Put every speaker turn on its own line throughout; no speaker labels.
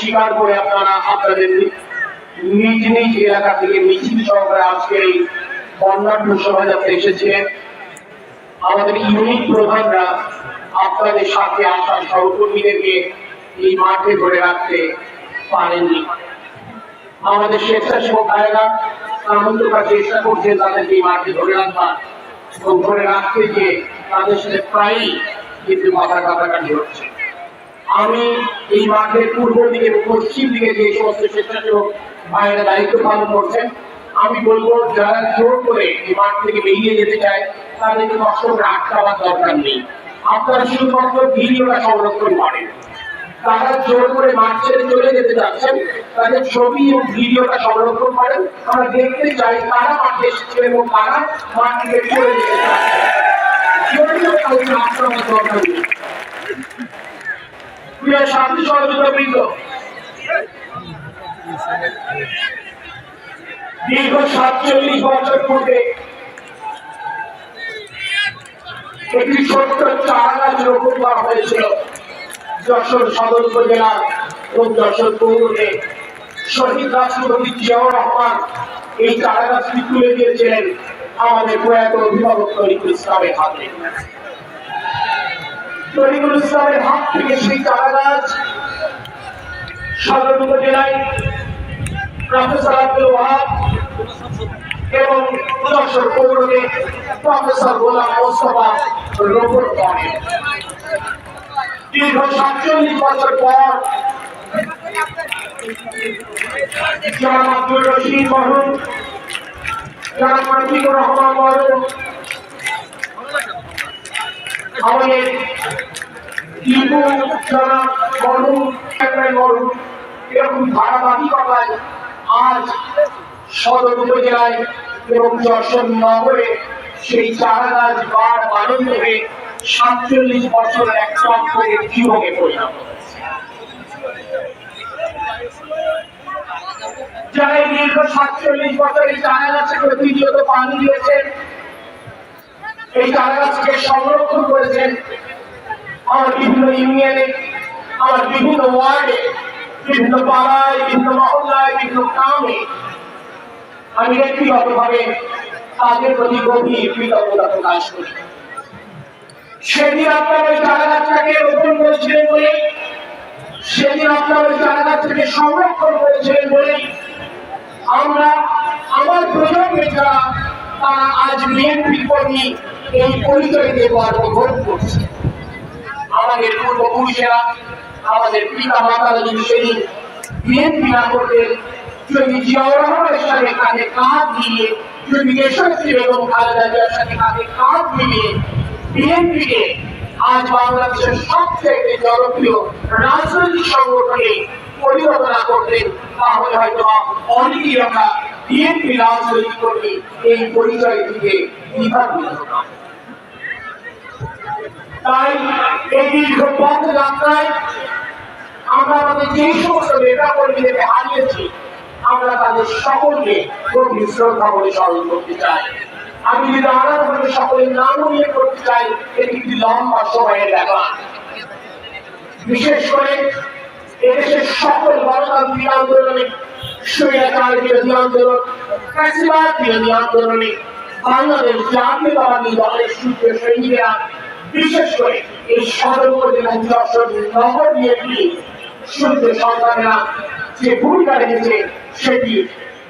স্বীকার করে আপনারা আপনাদের নিজ নিজ এলাকা থেকে মিছিল সহকারে আজকে এই বন্যাঢ্য শোভাযাত্রা এসেছিলেন আমাদের ইউনিট প্রধানরা আপনাদের সাথে আসা সহকর্মীদেরকে এই মাঠে ধরে রাখতে পারেননি। আমাদের স্বেচ্ছাসেবক ভাইয়েরা আনন্দটা চেষ্টা করছেন তাদেরকে এই মাঠে ধরে রাখবার এবং ধরে রাখতে গিয়ে তাদের সাথে প্রায়ই কিন্তু মাথা কাটাকাটি হচ্ছে। আমি এই মাঠের পূর্ব দিকে পশ্চিম দিকে যে সমস্ত স্বেচ্ছাসেবক ভাইয়েরা দায়িত্ব পালন করছেন, আমি বলব যারা জোর করে এই মাঠ থেকে বেরিয়ে যেতে চায় তাদেরকে কষ্ট করে আটকাবার দরকার নেই। আপনারা শুধুমাত্র ভিডিওটা সংরক্ষণ করেন। তারা জোর করে মাঠ ছেড়ে চলে যেতে চাচ্ছেন তাদের ছবি এবং ভিডিওটা সংরক্ষণ করেন। আমরা দেখতে চাই তারা মাঠে এসেছে এবং তারা মাঠ থেকে চলে যেতে দীর্ঘ সাতচল্লিশ বছর পূর্বে একটি ছোট্ট চারা গাছ রোপণ করা হয়েছিল। যশোর সদর উপজেলা এবং যশোর পৌরে শহীদ রাষ্ট্রপতি জিয়াউর রহমান এই চারাগাছটি তুলে দিয়েছিলেন আমাদের প্রয়াত অভিভাবক তরিকুল ইসলামের হাতে। তরিকুল ইসলামের হাত থেকে সেই চারাগাছ সদর উপজেলায় প্রফেসর আব্দুল ওয়াহাব এবং যশোর পৌরকে প্রফেসর গোলাম মোস্তফা রোপণ করেন দীর্ঘ সাতচল্লিশ বছর পর জনাব আব্দুল রশিদ মরহুম জনাব ধারাবাহিকতায় আজ সদর উপজেলায় এবং যশোর নগরে সেই চারা গাছ বার আনন্দ হয়ে সাতচল্লিশ বছরের এক চক্রের যুবকে পরিণত। যারা দীর্ঘ সাতচল্লিশ পানি দিয়েছেন, এই সংরক্ষণ করেছেন আমার বিভিন্ন ইউনিয়নে, আমার বিভিন্ন ওয়ার্ডে, বিভিন্ন পাড়ায়, বিভিন্ন মহল্লায়, বিভিন্ন আমি ব্যক্তিগতভাবে তাদের প্রতি গভীর কৃতজ্ঞতা প্রকাশ করি সেদিন আমাদের পূর্বপুরুষেরা, আমাদের পিতা মাতারা যদি সেদিন বিএনপি না করতেন, যদি জিয়াউর সাথে কাঁধে কাঁধ দিয়ে যদি দেশনেত্রী বেগম খালেদা জিয়ার সাথে কাঁধে কাঁধ মিলিয়ে বিএনপিকে আজ বাংলাদেশের সবচেয়ে জনপ্রিয় রাজনৈতিক সংগঠনে পরিণত করতেন তাহলে হয়তো অনেকেই আমরা বিএনপি রাজনৈতিক কর্মী এই পরিচয় থেকে বিভাগিত তাই এই দীর্ঘ পথ যাত্রায় আমরা আমাদের যে সমস্ত নেতা কর্মীদেরকে হারিয়েছি, আমরা তাদের সকলকে গভীর শ্রদ্ধা বলে স্মরণ করতে চাই। আমি যদি আলাদাভাবে সকলের নাম উল্লেখ করতে চাই, এটি একটি লম্বা সময়ের ব্যাপার। বিশেষ করে এদেশের সকল গণতান্ত্রিক আন্দোলনে বিরোধী আন্দোলন, ফ্যাসিবাদ বিরোধী আন্দোলনে বাংলাদেশ জাতীয়তাবাদী দলের সৈনিকেরা, বিশেষ করে এই সদর এবং যশোর নগর বিএনপি সূর্য সন্তানেরা যে ভূমিকা রেখেছে, সেটি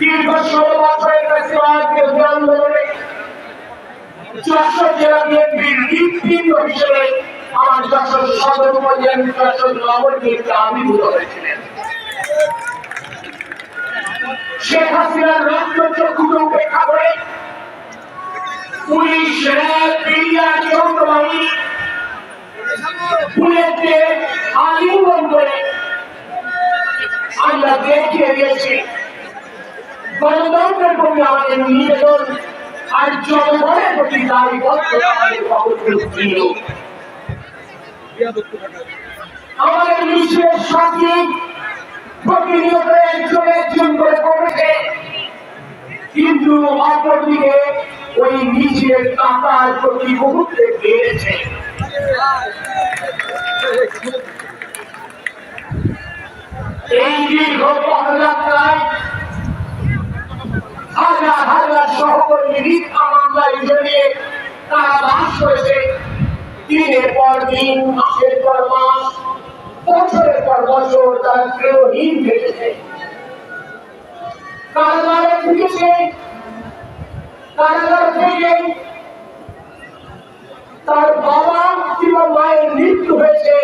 দীর্ঘ ষোলো বছরের বিরোধী আন্দোলনে যশোর জেলা বিএনপির আমরা দেখিয়ে দিয়েছি। গণতন্ত্রের প্রতি আমাদের নিবেদন আর জনগণের প্রতি দায়বদ্ধ আমাদের মিছিলের সাথী প্রতিনিয়ত একজন একজন করে করেছে। কিন্তু অপরদিকে ওই মিছিলের কাতার প্রতি মুহূর্তে বেড়েছে এই দীর্ঘ পদযাত্রায় হাজার হাজার সহকর্মী মিথ্যা মামলায় তারা বাস করেছে। দিনের পর দিন, মাসের পর মাস, বছরের পর বছর তারা গৃহহীন থেকেছে কারাগারে ঢুকেছে। কারাগার থেকে তার বাবা কিংবা মায়ের মৃত্যু হয়েছে।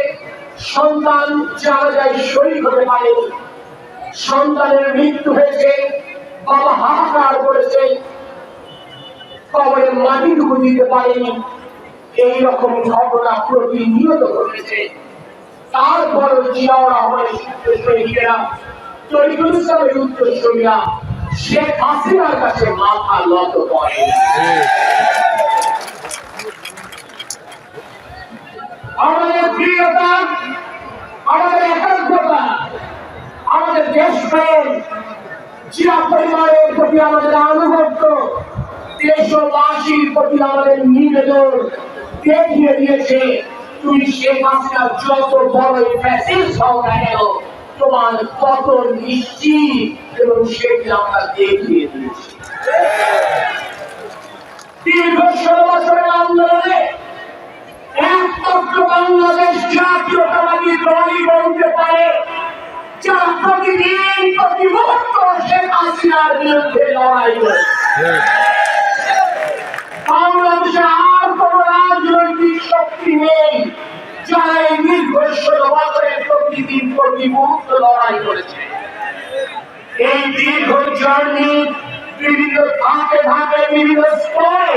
সন্তান জানা যায় শরীর হতে পারেনি সন্তানের মৃত্যু হয়েছে। বাবা হাহাকার করেছে। মাটিটুকু দিতে পারেনি। এইরকম ঘটনা প্রতিনিয়ত ঘটেছে। তারপর কাছে আমাদের প্রিয়তা, আমাদের একাগ্রতা আমাদের দেশপ্রেম চিরা পরিবারের প্রতি আমাদের আনুগত্য, দেশবাসীর প্রতি আমাদের নিবেদন দেখিয়ে দিয়েছে। তুমি শেখ হাসিনার যত বড় ফ্যাসিস হও না কেন, তোমার কত নিশ্চিত এবং সেটি আমরা দেখিয়ে দিয়েছি। দীর্ঘ ষোলো বছরের আন্দোলনে একমাত্র বাংলাদেশ জাতীয়তাবাদী দলই বলতে পারে যারা প্রতিদিন প্রতি মুহূর্ত শেখ হাসিনার বিরুদ্ধে লড়াই করে বাংলাদেশে আর কোন রাজনৈতিক শক্তি নেই যারা এই ষোলো বছরে প্রতিদিন প্রতি মুহূর্ত লড়াই করেছে এই দীর্ঘ জার্নি বিভিন্ন ধাপে ধাপে, বিভিন্ন স্তরে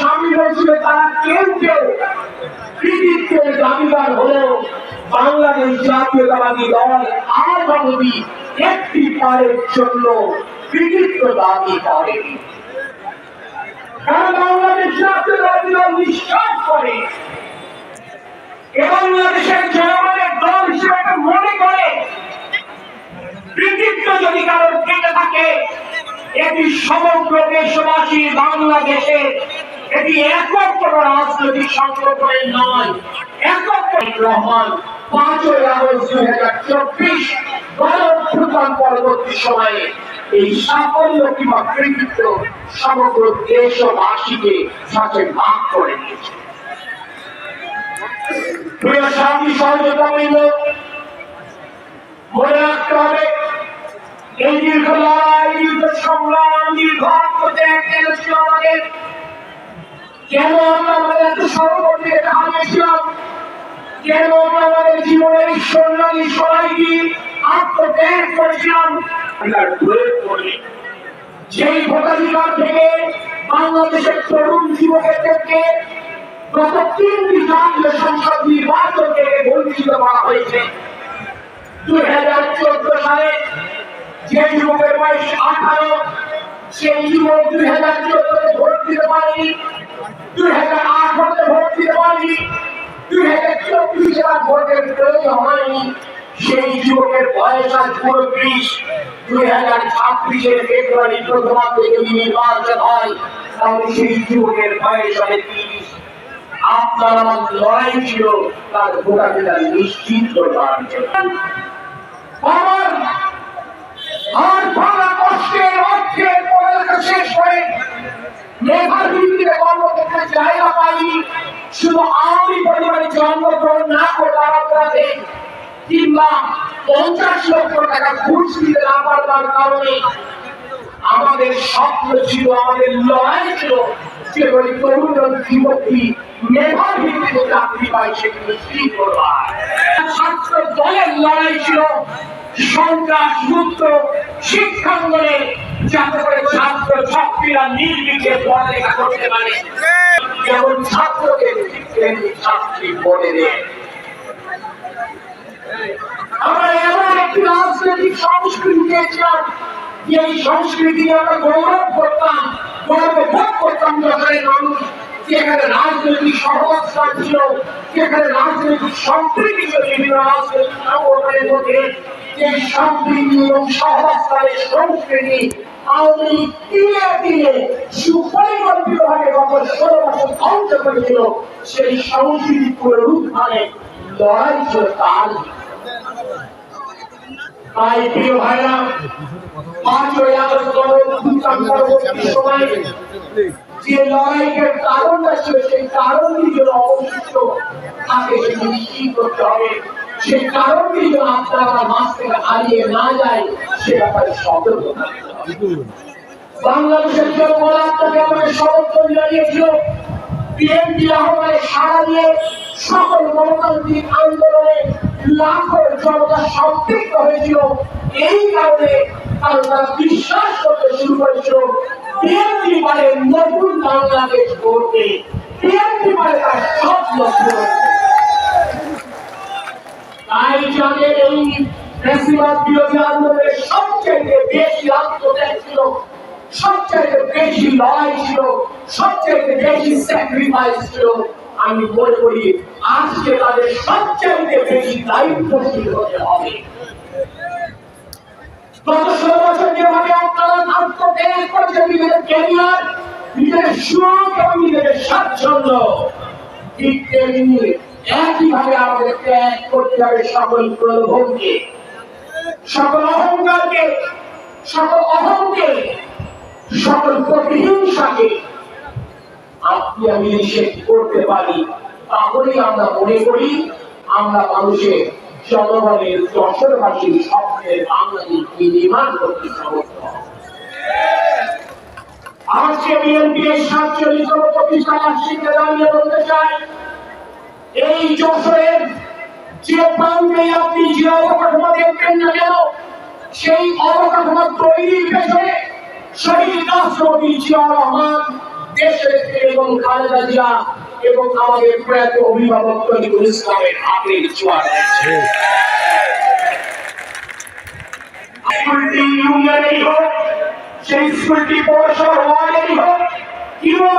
সামিল হয়েছিল, তারা কেউ কেউ কৃতিত্বের দাবিদার হলেও বাংলাদেশ জাতীয়তাবাদী দল আর বাবদি একটি পারের জন্য কৃতিত্ব দাবি করেনি করে। বাংলাদেশের জনগণের দল হিসেবে মনে করে। কৃতিত্ব যদি কারোর থেকে থাকে এটি সমগ্র দেশবাসী বাংলাদেশে এটি কোন রাজনৈতিক সংগঠনের নয় একক রহমান পাঁচই আগস্ট দুই হাজার চব্বিশ পরবর্তী সময়ে এই সাফল্য কিংবা কৃতিত্ব সমগ্র দেশবাসীকে সাথে ভাগ করে প্রিয় সাথী সহযোগিতা মনে রাখতে হবে এই দীর্ঘ লড়াই দীর্ঘ সংগ্রাম দীর্ঘ আত্মত্যাগ ছিল আমাদের। কেন আমরা আমাদের এত সর্বপ্রতি এটা হারিয়েছিলাম কেন আমরা আমাদের জীবনের ঈশ্বরী সবাইকে আত্মত্যাগ করেছিলাম? যেই ভোটাধিকার থেকে বাংলাদেশের তরুণ যুবকেদেরকে গত তিনটি জাতীয় সংসদ নির্বাচন থেকে বঞ্চিত করা হয়েছে। দুই হাজার চোদ্দ যে যুবকের বয়স আঠারো, সেই যুবক দুই হাজার চোদ্দতে ভোট দিতে পারেনি দুই হাজার আঠারোতে ভোট দিতে পারেনি দুই হাজার চব্বিশে আর ভোটের প্রয়োজন হয়নি। সেই যুবকের বয়স আজ পুরো ত্রিশ দুই হাজার ছাব্বিশের ফেব্রুয়ারি প্রথমার্ধ যদি নির্বাচন হয়, তাহলে সেই যুবকের বয়স হবে তিরিশ। আপনার আমার লড়াই ছিল, তার ভোটাধিকার নিশ্চিত করবার আমার আর ভাঙা কষ্টের অর্থের পড়ালেখা শেষ করে মেধার ভিত্তিতে কর্মক্ষেত্রে জায়গা পাইনি শুধু আমি পরিবারে জন্মগ্রহণ না করলাম অপরাধে কিংবা পঞ্চাশ লক্ষ টাকা ঘুষ দিতে না পারবার কারণে আমাদের স্বপ্ন ছিল, আমাদের লড়াই ছিল যেগুলি তরুণ এবং যুবতী ভিত্তিতে চাকরি পায় সেগুলি নিশ্চিত করবার ছাত্র দলের লড়াই ছিল যাতে ছাত্র ছাত্রীরা পড়ালেখা করতে পারে। যেমন ছাত্রকে ছাত্রী দেয়। রাজনৈতিক সংস্কৃতি এই সংস্কৃতি আমরা গৌরব করতাম, গর্ববোধ করতাম যখনের মানুষ যেখানে রাজনৈতিক ছিল, যেখানে রাজনৈতিক সম্প্রীতি ছিল, বিভিন্ন রাজনৈতিক সংগঠনের মধ্যে যে সম্প্রীতি এবং সহবস্থানের সংস্কৃতি আওয়ামী লীগ তিলে তিলে সুপরিকল্পিত গত ষোলো বছর ধ্বংস করেছিল সেই সংস্কৃতি পুনরুদ্ধারে লড়াই ছিল তার তাই প্রিয় ভাইরা, পাঁচই আগস্ট সময়ে যে লড়াইয়ের কারণটা ছিল, সেই কারণটি যেন অবশিষ্ট থাকে সেটি করতে হবে। সেই কারণটি যেন আপনারা মাছ থেকে হারিয়ে না যায়, সে ব্যাপারে সতর্ক বাংলাদেশের জনগণ আপনাকে আমাদের সমর্থন জানিয়েছিল, বিএনপি আহ্বানে সাড়া দিয়ে সকল গণতান্ত্রিক আন্দোলনে লাখো জনতা সম্পৃক্ত হয়েছিল এই কারণে কারণ তারা বিশ্বাস করতে শুরু করেছিল, বিএনপি পারে নতুন বাংলাদেশ গড়তে, বিএনপি পারে তার পূরণ করতে। তাই যাদের এই ফ্যাসিবাদ বিরোধী আন্দোলনের সবচেয়ে বেশি আত্মত্যাগ ছিল সবচেয়ে বেশি লড়াই ছিল সবচেয়ে বেশি স্যাক্রিফাইস ছিল। আমি মনে করি আজকে তাদের সবচেয়ে বেশি দায়িত্বশীল হতে হবে গত ষোলো বছর যেভাবে আপনারা আত্মত্যাগ করেছেন, নিজেদের ক্যারিয়ার নিজেদের সুখ এবং নিজেদের স্বাচ্ছন্দ্য, ঠিক তেমনি একইভাবে আমাদের ত্যাগ করতে হবে সকল প্রলোভনকে সকল অহংকারকে, সকল অহংকে, সকল প্রতিহিংসাকে আপনি আমি নিষেধ করতে পারি, তাহলেই আমরা মনে করি আমরা মানুষের জনগণের যশোরবাসীর স্বপ্নের বাংলাদেশ নির্মাণ করতে সমর্থ। আজকে বিএনপি এর সাতচল্লিশতম প্রতিষ্ঠা দাঁড়িয়ে বলতে চাই এই যশোরের যে প্রান্তে আপনি যে অবকাঠামো দেখবেন না কেন, সেই অবকাঠামো তৈরির পেছনে শহীদ রাষ্ট্রপতি জিয়া রহমান, দেশের এবং খালেদা জিয়া এবং আমাদের প্রয়াত অভিভাবক ইসলামের রয়েছে স্কুলটি ইউনিয়নেরই হোক, সেই স্কুলটি পৌরসভা ওয়ার্ডেরই হোক, কিংবা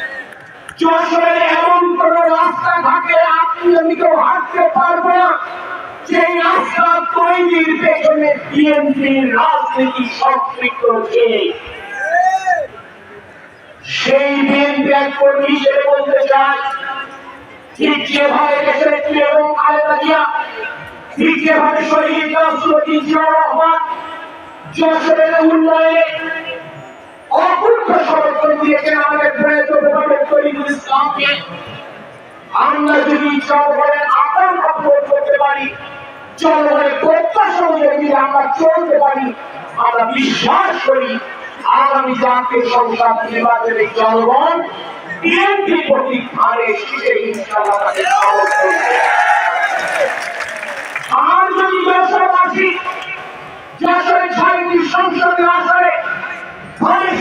যশোরে এমন কোন রাস্তা ঘাটে আপনি আমি কেউ হাঁটতে পারব না। যে রাস্তা তৈরির পেছনে বিএনপির রাজনীতি সম্পৃক্ত রয়েছে সেই বিএনপি এক কর্মী হিসেবে বলতে চাই, ঠিক যেভাবে দেশের নেত্রী এবং খালেদা জিয়া, ঠিক যেভাবে শহীদ রাষ্ট্রপতি জিয়াউর রহমান, যশোরের উন্নয়নে অপূর্ব সমর্থন দিয়েছেন আমাদের প্রয়াত তরিকুল ইসলামকে আমরা যদি জনগণের আকাঙ্ক্ষা করতে পারি জনগণের প্রত্যাশা অনুযায়ী আমরা চলতে পারি, আমরা বিশ্বাস করি আগামী জাতীয় সংসদ জনগণ। আর যদি যশোরবাসী যশোরে ছয়টি সংসদীয় আসনে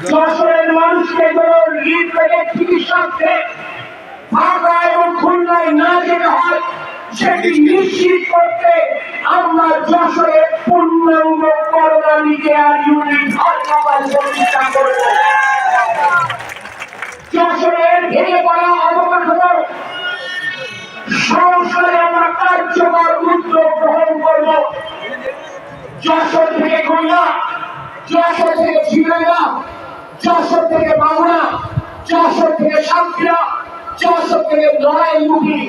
যশোরের মানুষকে কোনো রিট থেকে চিকিৎসাতে ঢাকা এবং খুলনায় না যেতে হয়, সেটি নিশ্চিত করতে আমরা যশোরে পূর্ণাঙ্গ করোনা কেয়ার ইউনিট হাসপাতাল প্রতিষ্ঠা করব। যশোরের ভেঙে পড়া অবকাঠামো সংস্কারে আমরা কার্যকর উদ্যোগ গ্রহণ করব। যশোর থেকে খুলনা, যশোর থেকে ঝিনাইদহ যশোর থেকে বাংলা যশোর থেকে সাতক্ষীরা চারশো থেকে লড়াইমুখী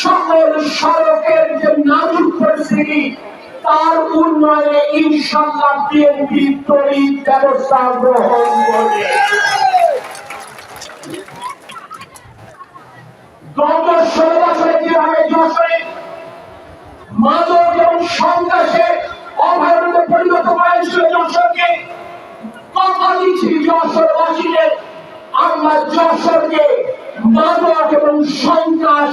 সকল সড়কের যে নাজুক পরিস্থিতি, তার উন্নয়নে ইনশাল্লাহ বিএনপি তৈরি ব্যবস্থা গ্রহণ করবে গত ষোলো বছরে যেভাবে যশোরে মাদক এবং সন্ত্রাসে অভয়ারণ্যে পরিণত করেছিল যশোরকে কথা দিচ্ছি যশোরবাসীদের আমরা যশোরকে মাদক এবং সন্ত্রাস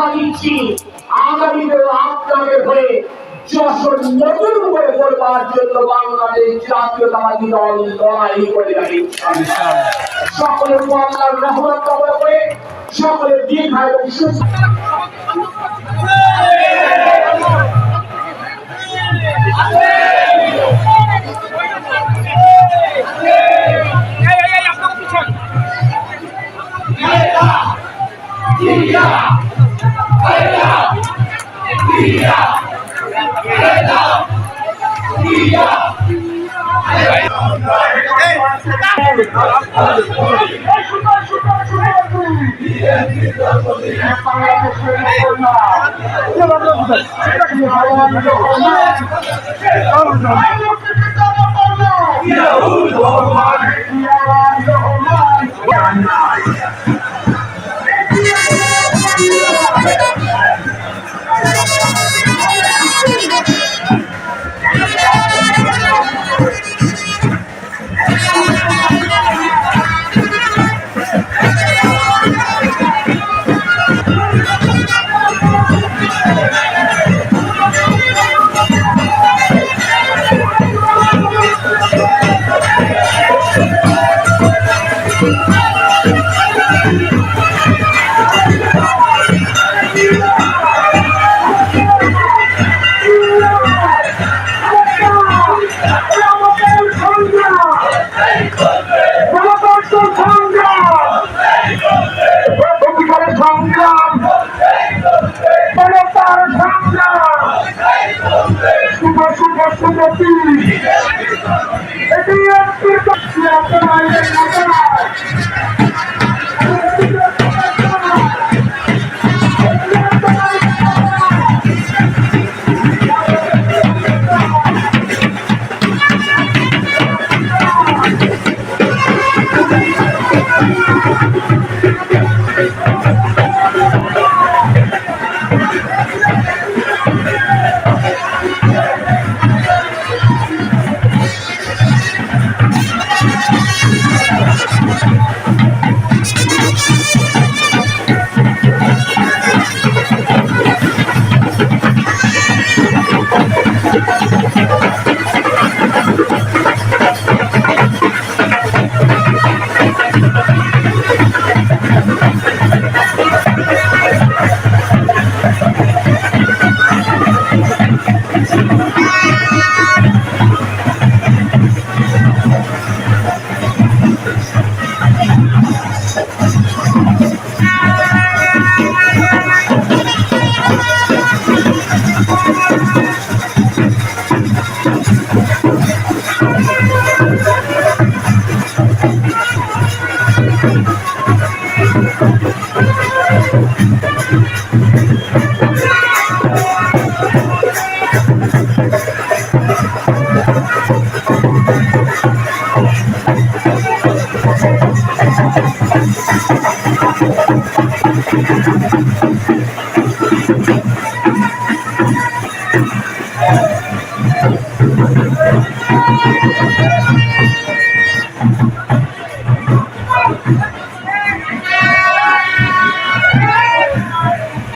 কথা দিচ্ছি আগামীতেও আপনাদের হয়ে যশোর নতুন করে করবার জন্য বাংলাদেশ জাতীয়তাবাদী দল লড়াই করে সকলের উপর আল্লাহর কামনা করে সকলের দীর্ঘ এবং সুস্থ সংগ্রাম শুভতি এটি একটি আপনার